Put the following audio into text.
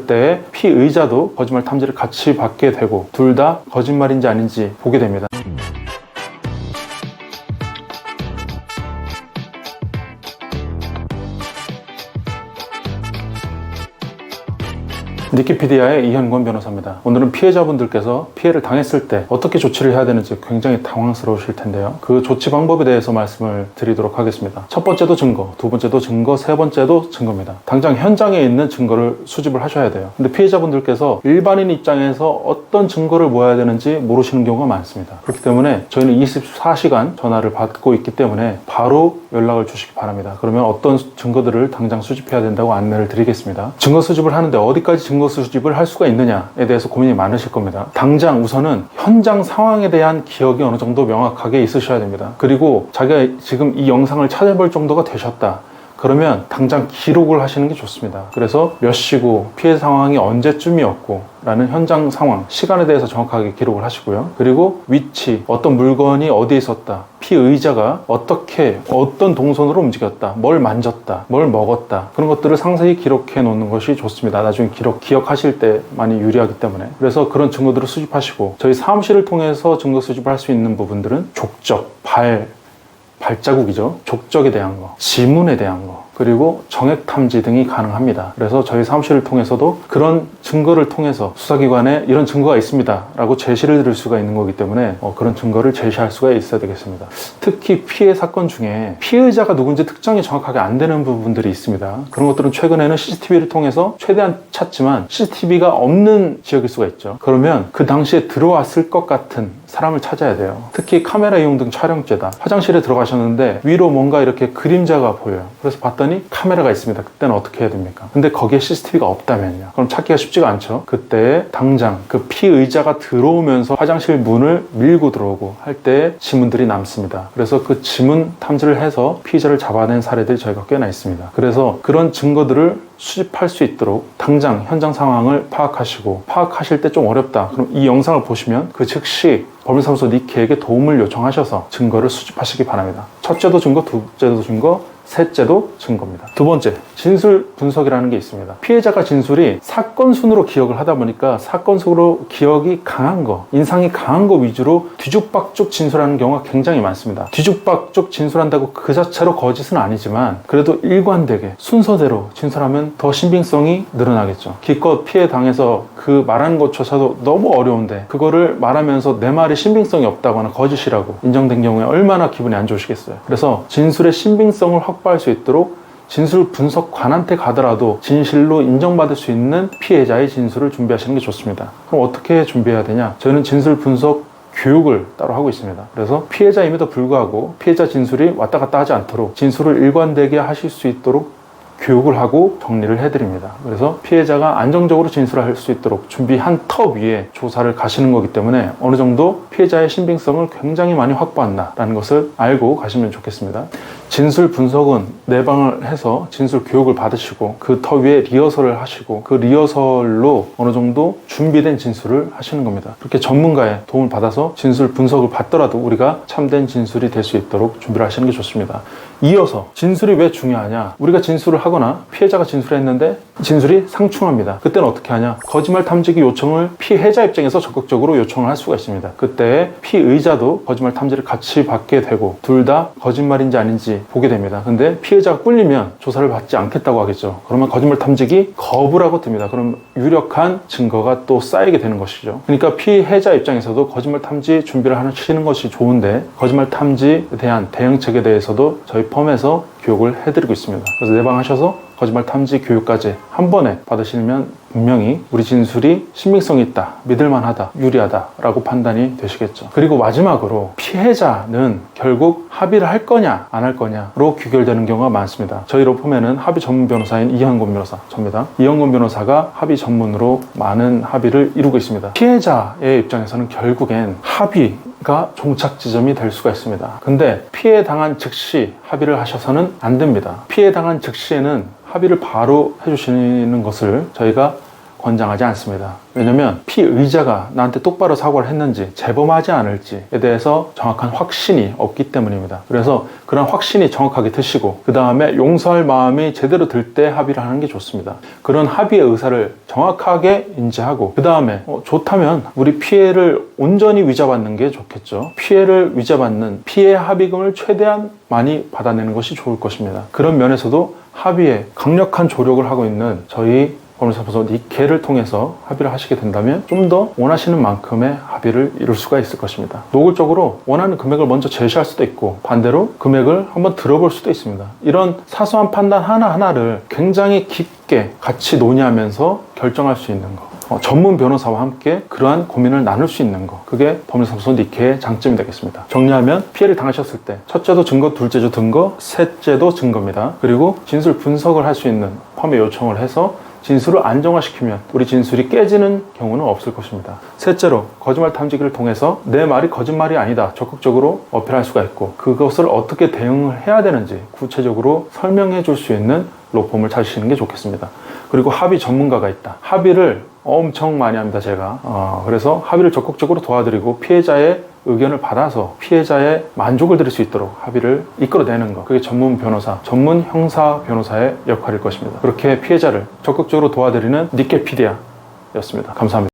그때 피의자도 거짓말 탐지를 같이 받게 되고 둘 다 거짓말인지 아닌지 보게 됩니다. 니키피디아의 이현권 변호사입니다. 오늘은 피해자분들께서 피해를 당했을 때 어떻게 조치를 해야 되는지 굉장히 당황스러우실 텐데요. 그 조치 방법에 대해서 말씀을 드리도록 하겠습니다. 첫 번째도 증거, 두 번째도 증거, 세 번째도 증거입니다. 당장 현장에 있는 증거를 수집을 하셔야 돼요. 근데 피해자분들께서 일반인 입장에서 어떤 증거를 모아야 되는지 모르시는 경우가 많습니다. 그렇기 때문에 저희는 24시간 전화를 받고 있기 때문에 바로 연락을 주시기 바랍니다. 그러면 어떤 증거들을 당장 수집해야 된다고 안내를 드리겠습니다. 증거 수집을 하는데 어디까지 증거 수집을 할 수가 있느냐에 대해서 고민이 많으실 겁니다. 당장 우선은 현장 상황에 대한 기억이 어느 정도 명확하게 있으셔야 됩니다. 그리고 자기가 지금 이 영상을 찾아볼 정도가 되셨다. 그러면 당장 기록을 하시는 게 좋습니다. 그래서 몇 시고 피해 상황이 언제쯤이었고 라는 현장 상황, 시간에 대해서 정확하게 기록을 하시고요. 그리고 위치, 어떤 물건이 어디에 있었다. 피의자가 어떻게, 어떤 동선으로 움직였다. 뭘 만졌다. 뭘 먹었다. 그런 것들을 상세히 기록해 놓는 것이 좋습니다. 나중에 기록, 기억하실 때 많이 유리하기 때문에. 그래서 그런 증거들을 수집하시고 저희 사무실을 통해서 증거 수집을 할 수 있는 부분들은 족적, 발, 발자국이죠. 족적에 대한 거, 지문에 대한 거, 그리고 정액 탐지 등이 가능합니다. 그래서 저희 사무실을 통해서도 그런 증거를 통해서 수사기관에 이런 증거가 있습니다. 라고 제시를 드릴 수가 있는 거기 때문에 어, 그런 증거를 제시할 수가 있어야 되겠습니다. 특히 피해 사건 중에 피의자가 누군지 특정이 정확하게 안 되는 부분들이 있습니다. 그런 것들은 최근에는 CCTV를 통해서 최대한 찾지만 CCTV가 없는 지역일 수가 있죠. 그러면 그 당시에 들어왔을 것 같은 사람을 찾아야 돼요. 특히 카메라 이용 등 촬영죄다. 화장실에 들어가셨는데 위로 뭔가 이렇게 그림자가 보여요. 그래서 봤더니 카메라가 있습니다. 그때는 어떻게 해야 됩니까? 근데 거기에 CCTV가 없다면요. 그럼 찾기가 쉽지가 않죠. 그때 당장 그 피의자가 들어오면서 화장실 문을 밀고 들어오고 할 때 지문들이 남습니다. 그래서 그 지문 탐지를 해서 피의자를 잡아낸 사례들이 저희가 꽤나 있습니다. 그래서 그런 증거들을 수집할 수 있도록 당장 현장 상황을 파악하시고 파악하실 때 좀 어렵다. 그럼 이 영상을 보시면 그 즉시 법률사무소 니키에게 도움을 요청하셔서 증거를 수집하시기 바랍니다. 첫째도 증거, 둘째도 증거, 셋째도 증거입니다. 두 번째, 진술 분석이라는 게 있습니다. 피해자가 진술이 사건 순으로 기억을 하다 보니까 사건 순으로 기억이 강한 거, 인상이 강한 거 위주로 뒤죽박죽 진술하는 경우가 굉장히 많습니다. 뒤죽박죽 진술한다고 그 자체로 거짓은 아니지만 그래도 일관되게 순서대로 진술하면 더 신빙성이 늘어나겠죠. 기껏 피해 당해서 그 말하는 것조차도 너무 어려운데 그거를 말하면서 내 말이 신빙성이 없다거나 거짓이라고 인정된 경우에 얼마나 기분이 안 좋으시겠어요. 그래서 진술의 신빙성을 확 보할 수 있도록 진술 분석관한테 가더라도 진실로 인정받을 수 있는 피해자의 진술을 준비하시는 게 좋습니다. 그럼 어떻게 준비해야 되냐? 저희는 진술 분석 교육을 따로 하고 있습니다. 그래서 피해자임에도 불구하고 피해자 진술이 왔다 갔다 하지 않도록 진술을 일관되게 하실 수 있도록 교육을 하고 정리를 해드립니다. 그래서 피해자가 안정적으로 진술할 수 있도록 준비한 터 위에 조사를 가시는 거기 때문에 어느 정도 피해자의 신빙성을 굉장히 많이 확보한다라는 것을 알고 가시면 좋겠습니다. 진술 분석은 내방을 해서 진술 교육을 받으시고 그 터 위에 리허설을 하시고 그 리허설로 어느 정도 준비된 진술을 하시는 겁니다. 그렇게 전문가의 도움을 받아서 진술 분석을 받더라도 우리가 참된 진술이 될 수 있도록 준비를 하시는 게 좋습니다. 이어서 진술이 왜 중요하냐? 우리가 진술을 하거나 피해자가 진술했는데 진술이 상충합니다. 그때는 어떻게 하냐? 거짓말 탐지기 요청을 피해자 입장에서 적극적으로 요청을 할 수가 있습니다. 그때 피의자도 거짓말 탐지를 같이 받게 되고 둘 다 거짓말인지 아닌지 보게 됩니다. 근데 피해자가 꿀리면 조사를 받지 않겠다고 하겠죠. 그러면 거짓말 탐지기 거부를 하고 듭니다. 그럼 유력한 증거가 또 쌓이게 되는 것이죠. 그러니까 피해자 입장에서도 거짓말 탐지 준비를 하시는 것이 좋은데 거짓말 탐지에 대한 대응책에 대해서도 저희 펌에서 교육을 해드리고 있습니다. 그래서 내방하셔서 거짓말 탐지 교육까지 한 번에 받으시면 분명히 우리 진술이 신빙성이 있다, 믿을만하다, 유리하다라고 판단이 되시겠죠. 그리고 마지막으로 피해자는 결국 합의를 할 거냐, 안 할 거냐로 귀결되는 경우가 많습니다. 저희 로펌에는 합의 전문 변호사인 이현곤 변호사, 접니다. 이현곤 변호사가 합의 전문으로 많은 합의를 이루고 있습니다. 피해자의 입장에서는 결국엔 합의 가 종착 지점이 될 수가 있습니다. 근데 피해 당한 즉시 합의를 하셔서는 안 됩니다. 피해 당한 즉시에는 합의를 바로 해주시는 것을 저희가 권장하지 않습니다. 왜냐면 피의자가 나한테 똑바로 사고를 했는지 재범하지 않을지에 대해서 정확한 확신이 없기 때문입니다. 그래서 그런 확신이 정확하게 드시고 그 다음에 용서할 마음이 제대로 들 때 합의를 하는 게 좋습니다. 그런 합의의 의사를 정확하게 인지하고 그 다음에 좋다면 우리 피해를 온전히 위자받는 게 좋겠죠. 피해를 위자받는 피해 합의금을 최대한 많이 받아내는 것이 좋을 것입니다. 그런 면에서도 합의에 강력한 조력을 하고 있는 저희 법률사무소 니케를 통해서 합의를 하시게 된다면 좀 더 원하시는 만큼의 합의를 이룰 수가 있을 것입니다. 노골적으로 원하는 금액을 먼저 제시할 수도 있고 반대로 금액을 한번 들어볼 수도 있습니다. 이런 사소한 판단 하나하나를 굉장히 깊게 같이 논의하면서 결정할 수 있는 거. 어, 전문 변호사와 함께 그러한 고민을 나눌 수 있는 거. 그게 법률사무소 니케의 장점이 되겠습니다. 정리하면 피해를 당하셨을 때 첫째도 증거, 둘째도 증거, 셋째도 증거입니다. 그리고 진술 분석을 할 수 있는 펌에 요청을 해서 진술을 안정화시키면 우리 진술이 깨지는 경우는 없을 것입니다. 셋째로 거짓말 탐지기를 통해서 내 말이 거짓말이 아니다 적극적으로 어필할 수가 있고 그것을 어떻게 대응을 해야 되는지 구체적으로 설명해 줄 수 있는 로펌을 찾으시는 게 좋겠습니다. 그리고 합의 전문가가 있다. 합의를 엄청 많이 합니다, 제가. 어, 그래서 합의를 적극적으로 도와드리고 피해자의 의견을 받아서 피해자의 만족을 드릴 수 있도록 합의를 이끌어내는 것. 그게 전문 변호사, 전문 형사 변호사의 역할일 것입니다. 그렇게 피해자를 적극적으로 도와드리는 니케피디아였습니다. 감사합니다.